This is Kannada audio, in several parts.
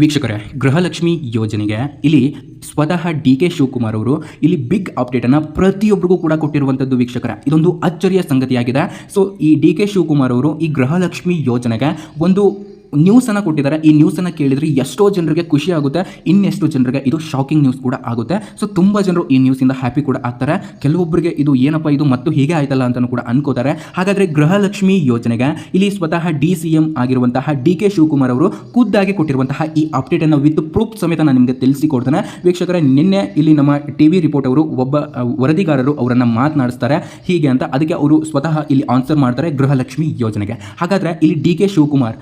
ವೀಕ್ಷಕರೇ, ಗೃಹಲಕ್ಷ್ಮಿ ಯೋಜನೆಗೆ ಇಲ್ಲಿ ಸ್ವತಃ ಡಿ ಕೆ ಶಿವಕುಮಾರ್ ಅವರು ಇಲ್ಲಿ ಬಿಗ್ ಅಪ್ಡೇಟನ್ನು ಪ್ರತಿಯೊಬ್ಬರಿಗೂ ಕೂಡ ಕೊಟ್ಟಿರುವಂಥದ್ದು ವೀಕ್ಷಕರ. ಇದೊಂದು ಅಚ್ಚರಿಯ ಸಂಗತಿಯಾಗಿದೆ. ಸೊ ಈ ಡಿ ಕೆ ಶಿವಕುಮಾರ್ ಅವರು ಈ ಗೃಹಲಕ್ಷ್ಮಿ ಯೋಜನೆಗೆ ಒಂದು ನ್ಯೂಸನ್ನು ಕೊಟ್ಟಿದ್ದಾರೆ. ಈ ನ್ಯೂಸನ್ನು ಕೇಳಿದ್ರೆ ಎಷ್ಟೋ ಜನರಿಗೆ ಖುಷಿ ಆಗುತ್ತೆ. ಇನ್ನೆಷ್ಟು ಜನರಿಗೆ ಇದು ಶಾಕಿಂಗ್ ನ್ಯೂಸ್ ಕೂಡ ಆಗುತ್ತೆ. ಸೊ ತುಂಬ ಜನರು ಈ ನ್ಯೂಸಿಂದ ಹ್ಯಾಪಿ ಕೂಡ ಆಗ್ತಾರೆ. ಕೆಲವೊಬ್ಬರಿಗೆ ಇದು ಏನಪ್ಪ ಇದು ಮತ್ತು ಹೀಗೆ ಆಯ್ತಲ್ಲ ಅಂತಲೂ ಕೂಡ ಅನ್ಕೋತಾರೆ. ಹಾಗಾದರೆ ಗೃಹಲಕ್ಷ್ಮಿ ಯೋಜನೆಗೆ ಇಲ್ಲಿ ಸ್ವತಃ ಡಿ ಸಿ ಎಂ ಆಗಿರುವಂತಹ ಡಿ ಕೆ ಶಿವಕುಮಾರ್ ಅವರು ಖುದ್ದಾಗಿ ಕೊಟ್ಟಿರುವಂತಹ ಈ ಅಪ್ಡೇಟನ್ನು ವಿತ್ ಪ್ರೂಫ್ ಸಮೇತ ನಾನು ನಿಮಗೆ ತಿಳಿಸಿಕೊಡ್ತೇನೆ. ವೀಕ್ಷಕರೇ, ನಿನ್ನೆ ಇಲ್ಲಿ ನಮ್ಮ ಟಿ ವಿ ರಿಪೋರ್ಟ್ ಅವರು ಒಬ್ಬ ವರದಿಗಾರರು ಅವರನ್ನು ಮಾತನಾಡಿಸ್ತಾರೆ. ಹೀಗೆ ಅಂತ. ಅದಕ್ಕೆ ಅವರು ಸ್ವತಃ ಇಲ್ಲಿ ಆನ್ಸರ್ ಮಾಡ್ತಾರೆ ಗೃಹಲಕ್ಷ್ಮಿ ಯೋಜನೆಗೆ. ಹಾಗಾದರೆ ಇಲ್ಲಿ ಡಿ ಕೆ ಶಿವಕುಮಾರ್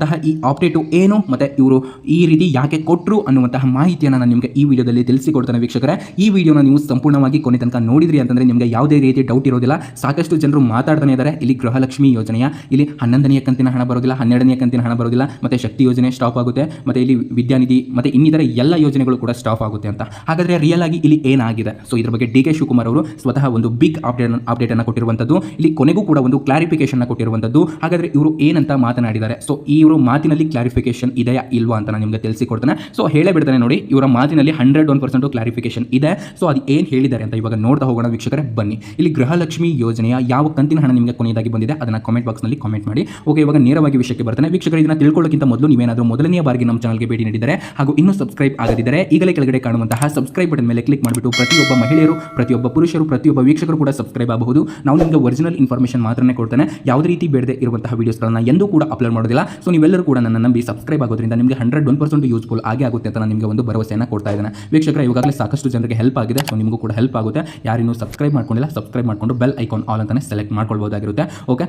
ಕೊಟ್ಟಿರುವಂತಹ ಈ ಅಪ್ಡೇಟು ಏನು, ಮತ್ತು ಇವರು ಈ ರೀತಿ ಯಾಕೆ ಕೊಟ್ಟರು ಅನ್ನುವಂತಹ ಮಾಹಿತಿಯನ್ನು ನಾನು ನಿಮಗೆ ಈ ವಿಡಿಯೋದಲ್ಲಿ ತಿಳಿಸಿಕೊಡ್ತೇನೆ ವೀಕ್ಷಕರೇ. ಈ ವಿಡಿಯೋನ ನೀವು ಸಂಪೂರ್ಣವಾಗಿ ಕೊನೆ ತನಕ ನೋಡಿದ್ರಿ ಅಂತಂದರೆ ನಿಮಗೆ ಯಾವುದೇ ರೀತಿ ಡೌಟ್ ಇರೋದಿಲ್ಲ. ಸಾಕಷ್ಟು ಜನರು ಮಾತಾಡ್ತಾನೆ ಇದ್ದಾರೆ ಇಲ್ಲಿ ಗೃಹಲಕ್ಷ್ಮಿ ಯೋಜನೆಯ, ಇಲ್ಲಿ ಹನ್ನೊಂದನೆಯ ಕಂತಿನ ಹಣ ಬರೋದಿಲ್ಲ ಹನ್ನೆರಡನೇ ಕಂತಿನ ಹಣ ಬರೋದಿಲ್ಲ, ಮತ್ತು ಶಕ್ತಿ ಯೋಜನೆ ಸ್ಟಾಪ್ ಆಗುತ್ತೆ, ಮತ್ತು ಇಲ್ಲಿ ವಿದ್ಯಾನಿಧಿ, ಮತ್ತು ಇನ್ನಿತರ ಎಲ್ಲ ಯೋಜನೆಗಳು ಕೂಡ ಸ್ಟಾಪ್ ಆಗುತ್ತೆ ಅಂತ. ಹಾಗಾದರೆ ರಿಯಲ್ ಆಗಿ ಇಲ್ಲಿ ಏನಾಗಿದೆ? ಸೊ ಇದ್ರ ಬಗ್ಗೆ ಡಿ ಕೆ ಶಿವಕುಮಾರ್ ಅವರು ಸ್ವತಃ ಒಂದು ಬಿಗ್ ಅಪ್ಡೇಟ್ ಅಪ್ಡೇಟ್ ಅನ್ನು ಕೊಟ್ಟಿರುವಂಥದ್ದು ಇಲ್ಲಿ ಕೊನೆಗೂ ಕೂಡ ಒಂದು ಕ್ಲಾರಿಫಿಕೇಶನ್ ಕೊಟ್ಟಿರುವಂಥದ್ದು ಹಾಗಾದರೆ ಇವರು ಏನಂತ ಮಾತನಾಡಿದ್ದಾರೆ? ಸೊ ಇವರು ಮಾತಿನಲ್ಲಿ ಕ್ಲಾರಿಫಿಕೇಶನ್ ಇದೆಯಾ ಇಲ್ವಾ ಅಂತ ನಾನು ನಿಮಗೆ ತಿಳಿಸಿಕೊಡ್ತೇನೆ. ಸೊ ಹೇಳೇ ಬಿಡ್ತಾನೆ ನೋಡಿ, ಇವರ ಮಾತಿನಲ್ಲಿ ಹಂಡ್ರೆಡ್ ಒನ್ ಪರ್ಸೆಂಟ್ ಕ್ಲಾರಿಫಿಕೇಶನ್ ಇದೆ. ಸೊ ಅದು ಏನು ಹೇಳಿದ್ದಾರೆ ಅಂತ ಇವಾಗ ನೋಡ್ತಾ ಹೋಗೋಣ ವೀಕ್ಷಕರೇ, ಬನ್ನಿ. ಇಲ್ಲಿ ಗೃಹಲಕ್ಷ್ಮಿ ಯೋಜನೆಯ ಯಾವ ಕಂತಿನ ಹಣ ನಿಮಗೆ ಕೊನೆಯದಾಗಿ ಬಂದಿದೆ ಅದನ್ನು ಕಾಮೆಂಟ್ ಬಾಕ್ಸ್ನಲ್ಲಿ ಕಾಮೆಂಟ್ ಮಾಡಿ. ಓಕೆ ಇವಾಗ ನೇರವಾಗಿ ವಿಷಯಕ್ಕೆ ಬರ್ತಾನೆ. ವೀಕ್ಷಕರು, ಇದನ್ನು ತಿಳ್ಕೊಳ್ಳೋಕ್ಕಿಂತ ಮೊದಲು ನೀವೇನಾದರೂ ಮೊದಲನೇ ಬಾರಿಗೆ ನಮ್ಮ ಚಾನಲ್ಗೆ ಭೇಟಿ ನೀಡಿದರೆ ಹಾಗೂ ಇನ್ನೂ ಸಬ್ಸ್ಕ್ರೈಬ್ ಆಗದಿದ್ದರೆ ಈಗಲೇ ಕೆಳಗಡೆ ಕಾಣುವಂತಹ ಸಬ್ಸ್ಕ್ರೈಬ್ ಬಟನ್ ಮೇಲೆ ಕ್ಲಿಕ್ ಮಾಡಿಬಿಟ್ಟು ಪ್ರತಿಯೊಬ್ಬ ಮಹಿಳೆಯರು, ಪ್ರತಿಯೊಬ್ಬ ಪುರುಷರು, ಪ್ರತಿಯೊಬ್ಬ ವೀಕ್ಷಕರು ಕೂಡ ಸಬ್ಸ್ಕ್ರೈಬ್ ಆಗಬಹುದು. ನಾವು ನಿಮಗೆ ಒರಿಜಿನಲ್ ಇನ್ಫಾರ್ಮೇಷನ್ ಮಾತ್ರನೇ ಕೊಡ್ತೇನೆ. ಯಾವುದೇ ರೀತಿ ಬೇಡದೆ ಇರುವಂತಹ ವೀಡಿಯೋಸ್ಗಳನ್ನು ಎಂದೂ ಕೂಡ ಅಪ್ಲೋಡ್ ಮಾಡೋದಿಲ್ಲ. ಸೊ ನೀವೆಲ್ಲರೂ ಕೂಡ ನನ್ನ ನಂಬಿ ಸಬ್ಸ್ಕ್ರೈಬ್ ಆಗೋದ್ರಿಂದ ನಿಮಗೆ ಹಂಡ್ರೆಡ್ ಒನ್ ಪರ್ಸೆಂಟ್ ಯೂಸ್ಫುಲ್ ಆಗೇ ಆಗುತ್ತೆ ಅಂತ ನಾನು ನಿಮಗೆ ಒಂದು ಭರವಸೆಯನ್ನು ಕೊಡ್ತಾ ಇದ್ದೇನೆ. ವೀಕ್ಷಕರ, ಇವಾಗಲೇ ಸಾಕಷ್ಟು ಜನರಿಗೆ ಹೆಲ್ಪ್ ಆಗಿದೆ. ಸೊ ನಿಮಗೂ ಕೂಡ ಹೆಲ್ಪ್ ಆಗುತ್ತೆ. ಯಾರಿನ್ನೂ ಸಬ್ಸ್ಕ್ರೈಬ್ ಮಾಡ್ಕೊಂಡಿಲ್ಲ ಸಬ್ಸ್ಕ್ರೈಬ್ ಮಾಡ್ಕೊಂಡು ಬೆಲ್ ಐಕಾನ್ ಆಲ್ ಅಂತಾನೆ ಸೆಲೆಕ್ಟ್ ಮಾಡ್ಕೊಳ್ಬೋದಾಗಿರುತ್ತೆ. ಓಕೆ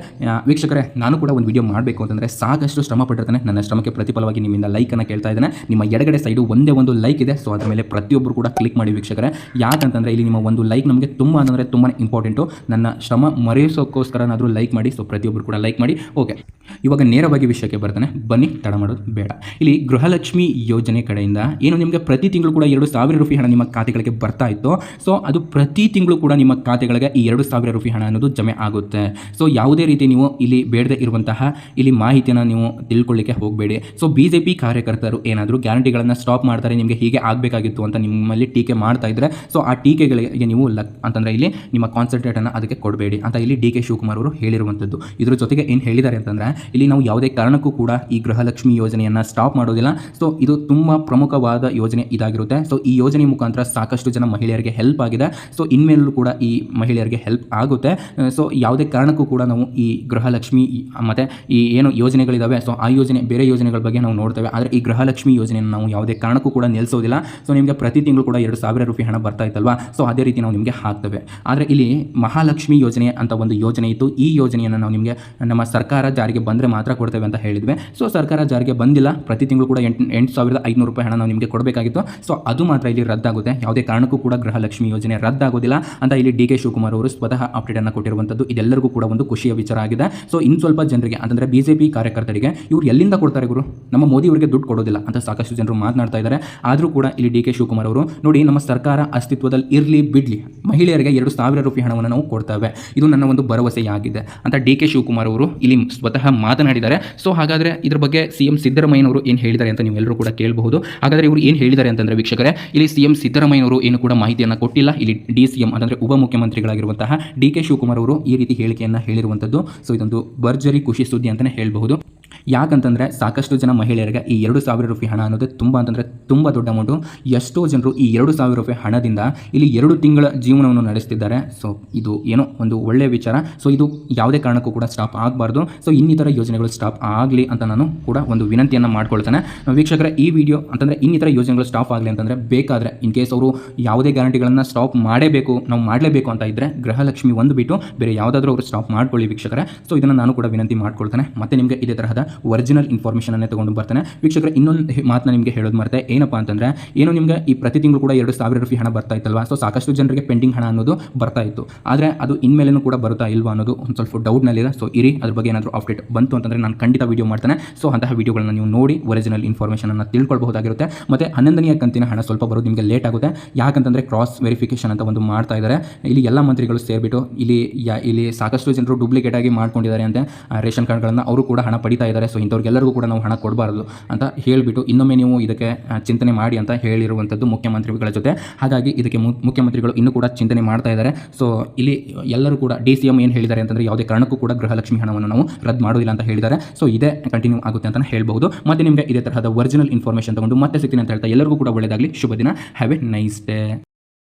ವೀಕ್ಷಕರೇ, ನಾನು ಕೂಡ ಒಂದು ವಿಡಿಯೋ ಮಾಡಬೇಕು ಅಂತಂದರೆ ಸಾಕಷ್ಟು ಶ್ರಮ ಪಟ್ಟಿರ್ತಾನೆ. ನನ್ನ ಶ್ರಮಕ್ಕೆ ಪ್ರತಿಫಲವಾಗಿ ನಿಮ್ಮಿಂದ ಲೈಕನ್ನು ಕೇಳ್ತಾ ಇದ್ದೇನೆ. ನಿಮ್ಮ ಎಡಗಡೆ ಸೈಡು ಒಂದೇ ಒಂದು ಲೈಕ್ ಇದೆ. ಸೊ ಅದರ ಮೇಲೆ ಪ್ರತಿಯೊಬ್ಬರು ಕೂಡ ಕ್ಲಿಕ್ ಮಾಡಿ ವೀಕ್ಷಕರೇ. ಯಾಕಂತಂದರೆ ಇಲ್ಲಿ ನಿಮ್ಮ ಒಂದು ಲೈಕ್ ನಮಗೆ ತುಂಬ ಅಂದರೆ ತುಂಬಾ ಇಂಪಾರ್ಟೆಂಟು ನನ್ನ ಶ್ರಮ ಮರೆಯೋಸೋಕ್ಕೋಸ್ಕರನಾದರೂ ಲೈಕ್ ಮಾಡಿ. ಸೊ ಪ್ರತಿಯೊಬ್ಬರು ಕೂಡ ಲೈಕ್ ಮಾಡಿ. ಓಕೆ ಇವಾಗ ನೇರವಾಗಿ ವಿಷಯಕ್ಕೆ ಬರ್ತಾನೆ. ಬನ್ನಿ, ತಡ ಮಾಡೋದು ಬೇಡ. ಇಲ್ಲಿ ಗೃಹಲಕ್ಷ್ಮಿ ಯೋಜನೆ ಕಡೆಯಿಂದ ಏನು ನಿಮಗೆ ಪ್ರತಿ ತಿಂಗಳು ಕೂಡ ಎರಡು ಸಾವಿರ ರೂಪಾಯಿ ಹಣ ನಿಮ್ಮ ಖಾತೆಗಳಿಗೆ ಬರ್ತಾ ಇತ್ತು. ಸೊ, ಅದು ಪ್ರತಿ ತಿಂಗಳು ಕೂಡ ನಿಮ್ಮ ಖಾತೆಗಳಿಗೆ ಈ ಎರಡು ಸಾವಿರ ರೂಪಾಯಿ ಹಣ ಅನ್ನೋದು ಜಮೆ ಆಗುತ್ತೆ. ಸೊ, ಯಾವುದೇ ರೀತಿ ನೀವು ಇಲ್ಲಿ ಬೇಡದೆ ಇರುವಂತಹ ಇಲ್ಲಿ ಮಾಹಿತಿಯನ್ನು ನೀವು ತಿಳ್ಕೊಳ್ಳಿಕ್ಕೆ ಹೋಗಬೇಡಿ. ಸೊ ಬಿ ಜೆ ಕಾರ್ಯಕರ್ತರು ಏನಾದರೂ ಗ್ಯಾರಂಟಿಗಳನ್ನು ಸ್ಟಾಪ್ ಮಾಡ್ತಾರೆ, ನಿಮಗೆ ಹೀಗೆ ಆಗಬೇಕಾಗಿತ್ತು ಅಂತ ನಿಮ್ಮಲ್ಲಿ ಟೀಕೆ ಮಾಡ್ತಾ ಇದ್ದರೆ ಸೊ, ಆ ಟೀಕೆಗಳಿಗೆ ನೀವು ಲಕ್ ಅಂತಂದರೆ ಇಲ್ಲಿ ನಿಮ್ಮ ಕಾನ್ಸಂಟ್ರೇಟನ್ನು ಅದಕ್ಕೆ ಕೊಡಬೇಡಿ ಅಂತ ಇಲ್ಲಿ ಡಿ ಕೆ ಶಿವಕುಮಾರ್ ಅವರು ಹೇಳಿರುವಂಥದ್ದು. ಇದ್ರ ಜೊತೆಗೆ ಏನು ಹೇಳಿದ್ದಾರೆ ಅಂತಂದರೆ, ಇಲ್ಲಿ ನಾವು ಯಾವುದೇ ಕಾರಣಕ್ಕೂ ಕೂಡ ಈ ಗೃಹಲಕ್ಷ್ಮಿ ಯೋಜನೆಯನ್ನು ಸ್ಟಾಪ್ ಮಾಡೋದಿಲ್ಲ. ಸೊ ಇದು ತುಂಬ ಪ್ರಮುಖವಾದ ಯೋಜನೆ ಇದಾಗಿರುತ್ತೆ. ಸೊ ಈ ಯೋಜನೆ ಮುಖಾಂತರ ಸಾಕಷ್ಟು ಜನ ಮಹಿಳೆಯರಿಗೆ ಹೆಲ್ಪ್ ಆಗಿದೆ. ಸೊ ಇನ್ಮೇಲೂ ಕೂಡ ಈ ಮಹಿಳೆಯರಿಗೆ ಹೆಲ್ಪ್ ಆಗುತ್ತೆ. ಸೊ ಯಾವುದೇ ಕಾರಣಕ್ಕೂ ಕೂಡ ನಾವು ಈ ಗೃಹಲಕ್ಷ್ಮಿ, ಮತ್ತೆ ಈ ಏನು ಯೋಜನೆಗಳಿದ್ದಾವೆ ಸೊ ಆ ಯೋಜನೆ, ಬೇರೆ ಯೋಜನೆಗಳ ಬಗ್ಗೆ ನಾವು ನೋಡ್ತೇವೆ. ಆದರೆ ಈ ಗೃಹಲಕ್ಷ್ಮಿ ಯೋಜನೆಯನ್ನು ನಾವು ಯಾವುದೇ ಕಾರಣಕ್ಕೂ ಕೂಡ ನಿಲ್ಲಿಸೋದಿಲ್ಲ ಸೊ ನಿಮಗೆ ಪ್ರತಿ ತಿಂಗಳು ಕೂಡ ಎರಡು ಸಾವಿರ ರೂಪಾಯಿ ಹಣ ಬರ್ತಾ ಇತ್ತಲ್ವಾ? ಸೊ ಅದೇ ರೀತಿ ನಾವು ನಿಮಗೆ ಹಾಕ್ತೇವೆ. ಆದರೆ ಇಲ್ಲಿ ಮಹಾಲಕ್ಷ್ಮಿ ಯೋಜನೆ ಅಂತ ಒಂದು ಯೋಜನೆ ಇತ್ತು. ಈ ಯೋಜನೆಯನ್ನು ನಾವು ನಿಮಗೆ ನಮ್ಮ ಸರ್ಕಾರ ಜಾರಿಗೆ ಬಂದರೆ ಮಾತ್ರ ಕೊಡ್ತೇವೆ ಅಂತ ಹೇಳಿದ್ವಿ. ಸೊ ಸರ್ಕಾರ ಜಾರಿಗೆ ಬಂದಿಲ್ಲ. ಪ್ರತಿ ತಿಂಗಳು ಕೂಡ ಎಂಟು ಎಂಟು ಸಾವಿರದ ಐನೂರು ರೂಪಾಯಿ ಹಣ ನಾವು ನಿಮಗೆ ಕೊಡಬೇಕಾಗಿತ್ತು. ಸೊ ಅದು ಮಾತ್ರ ಇಲ್ಲಿ ರದ್ದಾಗುತ್ತೆ. ಯಾವುದೇ ಕಾರಣಕ್ಕೂ ಕೂಡ ಗೃಹಲಕ್ಷ್ಮಿ ಯೋಜನೆ ರದ್ದಾಗೋದಿಲ್ಲ. ಅಂತ ಇಲ್ಲಿ ಡಿ ಕೆ ಶಿವಕುಮಾರ್ ಅವರು ಸ್ವತಃ ಅಪ್ಡೇಟನ್ನು ಕೊಟ್ಟಿರುವಂಥದ್ದು ಇದೆಲ್ಲರಿಗೂ ಕೂಡ ಒಂದು ಖುಷಿಯ ವಿಚಾರ ಆಗಿದೆ. ಸೊ ಇನ್ನು ಸ್ವಲ್ಪ ಜನರಿಗೆ, ಅಂತಂದರೆ ಬಿ ಜೆ ಪಿ ಕಾರ್ಯಕರ್ತರಿಗೆ, ಇವ್ರು ಎಲ್ಲಿಂದ ಕೊಡ್ತಾರೆ ಗುರು? ನಮ್ಮ ಮೋದಿ ಅವರಿಗೆ ದುಡ್ಡು ಕೊಡೋದಿಲ್ಲ ಅಂತ ಸಾಕಷ್ಟು ಜನರು ಮಾತನಾಡ್ತಾ ಇದ್ದಾರೆ. ಆದರೂ ಕೂಡ ಇಲ್ಲಿ ಡಿ ಕೆ ಶಿವಕುಮಾರ್ ಅವರು, ನೋಡಿ ನಮ್ಮ ಸರ್ಕಾರ ಅಸ್ತಿತ್ವದಲ್ಲಿ ಇರಲಿ ಬಿಡಲಿ. ಮಹಿಳೆಯರಿಗೆ ಎರಡು ಸಾವಿರ ರೂಪಾಯಿ ಹಣವನ್ನು ನಾವು ಕೊಡ್ತೇವೆ. ಇದು ನನ್ನ ಒಂದು ಭರವಸೆಯಾಗಿದೆ. ಅಂತ ಡಿ ಕೆ ಶಿವಕುಮಾರ್ ಅವರು ಇಲ್ಲಿ ಸ್ವತಃ ಮಾತನಾಡಿದ್ದಾರೆ. ಸೊ ಹಾಗಾದರೆ ಇದ್ರ ಬಗ್ಗೆ ಸಿ ಎಂ ಸಿದ್ದರಾಮಯ್ಯನವರು ಏನು ಹೇಳಿದ್ದಾರೆ ಅಂತ ನೀವೆಲ್ಲರೂ ಕೂಡ ಕೇಳಬಹುದು. ಹಾಗಾದರೆ ಇವರು ಏನು ಹೇಳಿದ್ದಾರೆ ಅಂತಂದರೆ ವೀಕ್ಷಕರೇ, ಇಲ್ಲಿ ಸಿ ಎಂ ಸಿದ್ದರಾಮಯ್ಯನವರು ಏನು ಕೂಡ ಮಾಹಿತಿಯನ್ನು ಕೊಟ್ಟಿಲ್ಲ. ಇಲ್ಲಿ ಡಿ ಸಿ ಎಂ ಅಂದರೆ ಉಪಮುಖ್ಯಮಂತ್ರಿಗಳಾಗಿರುವಂತಹ ಡಿ ಕೆ ಶಿವಕುಮಾರ್ ಅವರು ಈ ರೀತಿ ಹೇಳಿಕೆಯನ್ನು ಹೇಳಿರುವಂಥದ್ದು. ಸೊ ಇದೊಂದು ಭರ್ಜರಿ ಖುಷಿ ಸುದ್ದಿ ಅಂತಲೇ ಹೇಳಬಹುದು. ಯಾಕಂತಂದರೆ ಸಾಕಷ್ಟು ಜನ ಮಹಿಳೆಯರಿಗೆ ಈ ಎರಡು ಸಾವಿರ ರೂಪಾಯಿ ಹಣ ಅನ್ನೋದು ತುಂಬ ಅಂತಂದರೆ ತುಂಬ ದೊಡ್ಡ ಅಮೌಂಟು ಎಷ್ಟೋ ಜನರು ಈ ಎರಡು ಸಾವಿರ ರೂಪಾಯಿ ಹಣದಿಂದ ಇಲ್ಲಿ ಎರಡು ತಿಂಗಳ ಜೀವನವನ್ನು ನಡೆಸ್ತಿದ್ದಾರೆ. ಸೊ ಇದು ಏನೋ ಒಂದು ಒಳ್ಳೆಯ ವಿಚಾರ. ಸೊ ಇದು ಯಾವುದೇ ಕಾರಣಕ್ಕೂ ಕೂಡ ಸ್ಟಾಪ್ ಆಗಬಾರ್ದು. ಸೊ ಇನ್ನಿತರ ಯೋಜನೆಗಳು ಸ್ಟಾಪ್ ಆಗಲಿ ಅಂತ ನಾನು ಕೂಡ ಒಂದು ವಿನಂತಿಯನ್ನು ಮಾಡ್ಕೊಳ್ತೇನೆ. ವೀಕ್ಷಕರ, ಈ ವಿಡಿಯೋ ಅಂತಂದರೆ ಇನ್ನಿತರ ಯೋಜನೆಗಳು ಸ್ಟಾಪ್ ಆಗಲಿ ಅಂತಂದರೆ ಬೇಕಾದರೆ ಇನ್ ಕೇಸ್ ಅವರು ಯಾವುದೇ ಗ್ಯಾರಂಟಿಗಳನ್ನು ಸ್ಟಾಪ್ ಮಾಡೇಬೇಕು, ನಾವು ಮಾಡಲೇಬೇಕು ಅಂತ ಇದ್ದರೆ ಗೃಹಲಕ್ಷ್ಮಿ ಒಂದು ಬಿಟ್ಟು ಬೇರೆ ಯಾವುದಾದ್ರೂ ಅವರು ಸ್ಟಾಪ್ ಮಾಡ್ಕೊಳ್ಳಿ ವೀಕ್ಷಕರೇ. ಸೊ ಇದನ್ನು ನಾನು ಕೂಡ ವಿನಂತಿ ಮಾಡ್ಕೊಳ್ತೇನೆ. ಮತ್ತೆ ನಿಮಗೆ ಇದೇ ತರಹದ ಒರಿಜಿನಲ್ ಇನ್ಫಾರ್ಮೇಷನ್ ಅನ್ನೇ ತಗೊಂಡು ಬರ್ತಾನೆ. ವೀಕ್ಷಕರ, ಇನ್ನೊಂದು ಮಾತನ್ನ ನಿಮಗೆ ಹೇಳೋದು ಮರ್ತೆ. ಏನಪ್ಪ ಅಂತಂದರೆ, ಏನೋ ನಿಮಗೆ ಈ ಪ್ರತಿ ತಿಂಗಳು ಕೂಡ ಎರಡು ಸಾವಿರ ರೂಪಾಯಿ ಹಣ ಬರ್ತಾ ಇತ್ತಲ್ವಾ? ಸೊ ಸಾಕಷ್ಟು ಜನರಿಗೆ ಪೆಂಡಿಂಗ್ ಹಣ ಅನ್ನೋದು ಬರ್ತಾ ಇತ್ತು. ಆದರೆ ಅದು ಇನ್ಮೇಲೇನೂ ಕೂಡ ಬರುತ್ತಾ ಇಲ್ವಾ ಅನ್ನೋದು ಒಂದು ಸ್ವಲ್ಪ ಡೌಟ್ನಲ್ಲಿದೆ ಸೊ ಇರಿ, ಅದ್ರ ಬಗ್ಗೆ ಏನಾದರೂ ಅಪ್ಡೇಟ್ ಬಂತು ಅಂತಂದರೆ ನಾನು ಖಂಡಿತ ವೀಡಿಯೋ ಮಾಡ್ತಾನೆ. ಸೊ ಅಂತಹ ವಿಡಿಯೋಗಳನ್ನ ನೀವು ನೋಡಿ ಒರಿಜಿನಲ್ ಇನ್ಫಾರ್ಮೇಷನನ್ನು ತಿಳ್ಕೊಳ್ಬಹುದಾಗಿರುತ್ತೆ. ಮತ್ತು ಹನ್ನೊಂದನೆಯ ಕಂತಿನ ಹಣ ಸ್ವಲ್ಪ ಬರೋದು ನಿಮಗೆ ಲೇಟ್ ಆಗುತ್ತೆ. ಯಾಕಂತಂದರೆ ಕ್ರಾಸ್ ವೆರಿಫಿಕೇಷನ್ ಅಂತ ಒಂದು ಮಾಡ್ತಾ ಇದ್ದಾರೆ ಇಲ್ಲಿ ಎಲ್ಲ ಮಂತ್ರಿಗಳು ಸೇರಿಬಿಟ್ಟು, ಇಲ್ಲಿ ಇಲ್ಲಿ ಸಾಕಷ್ಟು ಜನರು ಡೂಪ್ಲಿಕೇಟ್ ಆಗಿ ಮಾಡ್ಕೊಂಡಿದ್ದಾರೆ ಅಂತ. ರೇಷನ್ ಕಾರ್ಡ್ಗಳನ್ನು ಅವರು ಕೂಡ ಹಣ ಪಡಿತಾ ಇದ್ದಾರೆ. ಇದ್ದಾರೆ ಸೊ ಇಂಥವ್ರಿಗೆಲ್ಲರಿಗೂ ಕೂಡ ನಾವು ಹಣ ಕೊಡಬಾರ್ದು ಅಂತ ಹೇಳಿಬಿಟ್ಟು ಇನ್ನೊಮ್ಮೆ ನೀವು ಇದಕ್ಕೆ ಚಿಂತನೆ ಮಾಡಿ ಅಂತ ಹೇಳಿರುವಂಥದ್ದು ಮುಖ್ಯಮಂತ್ರಿಗಳ ಜೊತೆ. ಹಾಗಾಗಿ ಇದಕ್ಕೆ ಮುಖ್ಯಮಂತ್ರಿಗಳು ಇನ್ನೂ ಕೂಡ ಚಿಂತನೆ ಮಾಡ್ತಾ ಇದ್ದಾರೆ. ಸೊ ಇಲ್ಲಿ ಎಲ್ಲರೂ ಕೂಡ ಡಿ ಸಿ ಏನು ಹೇಳಿದ್ದಾರೆ ಅಂತಂದರೆ ಯಾವುದೇ ಕಾರಣಕ್ಕೂ ಕೂಡ ಗೃಹಲಕ್ಷ್ಮಿ ಹಣವನ್ನು ನಾವು ರದ್ದು ಮಾಡೋದಿಲ್ಲ ಅಂತ ಹೇಳಿದ್ದಾರೆ. ಸೊ ಇದೇ ಕಂಟಿನ್ಯೂ ಆಗುತ್ತೆ ಅಂತ ಹೇಳ್ಬಹುದು. ಮತ್ತೆ ನಿಮಗೆ ಇದೇ ತರಹದ ಒರಿಜಿನಲ್ ಇನ್ಫಾರ್ಮೇಷನ್ ತಗೊಂಡು ಮತ್ತೆ ಸಿಗ್ತೀನಿ ಅಂತ ಹೇಳ್ತಾ ಎಲ್ಲರಿಗೂ ಕೂಡ ಒಳ್ಳೆಯದಾಗಲಿ. ಶುಭ ದಿನ. Have A nice day